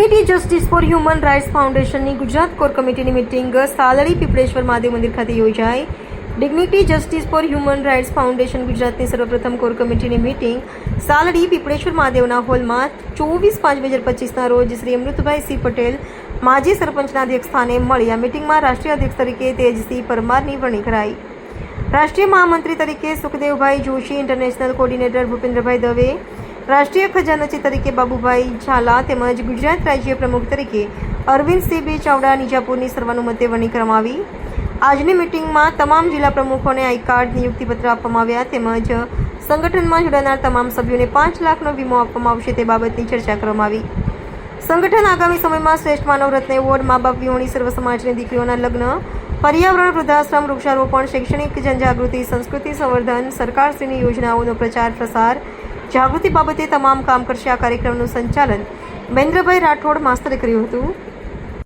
Dignity justice for human rights ફાઉન્ડેશનની Gujarat core કમિટીની meeting Saldi Pipleshwar Mahadev મંદિર ખાતે યોજાઈ. Dignity justice for human rights foundation ગુજરાતની સર્વપ્રથમ કોર કમિટીની મિટિંગ સાલડી પીપળેશ્વર મહાદેવના હોલમાં ચોવીસ પાંચ બે હજાર પચીસના રોજ શ્રી અમૃતભાઈ સી પટેલ, માજી સરપંચના અધ્યક્ષ સ્થાને મળી આ મિટિંગમાં રાષ્ટ્રીય અધ્યક્ષ તરીકે તેજસિંહ પરમારની વરણી કરાઈ. રાષ્ટ્રીય મહામંત્રી તરીકે સુખદેવભાઈ જોશી ઇન્ટરનેશનલ કોર્ડિનેટર ભૂપેન્દ્રભાઈ દવે રાષ્ટ્રીય ખજાનચી તરીકે બાબુભાઈ ઝાલા તેમજ ગુજરાત રાજ્ય પ્રમુખ તરીકે અરવિંદસિંહ બી ચાવડા નિજાપુરની સર્વાનુમતે વરણી કરવામાં આવી આજની મિટિંગમાં તમામ જિલ્લા પ્રમુખોને આઈ કાર્ડ નિયુક્તિપત્ર આપવામાં આવ્યા તેમજ સંગઠનમાં જોડાનાર તમામ સભ્યોને પાંચ લાખનો વીમો આપવામાં આવશે તે બાબતની ચર્ચા કરવામાં આવી. સંગઠન આગામી સમયમાં શ્રેષ્ઠ માનવ રત્ન એવોર્ડ મા બાપ વિહોણી સર્વ સમાજની દીકરીઓના લગ્ન, પર્યાવરણ, વૃદ્ધાશ્રમ, વૃક્ષારોપણ, શૈક્ષણિક જનજાગૃતિ, સંસ્કૃતિ સંવર્ધન, સરકારશ્રીની યોજનાઓનો પ્રચાર, પ્રસાર જાગૃતિ બાબતે તમામ કામ કરશે આ કાર્યક્રમનું સંચાલન મહેન્દ્રભાઈ રાઠોડ માસ્તરે કર્યું હતું.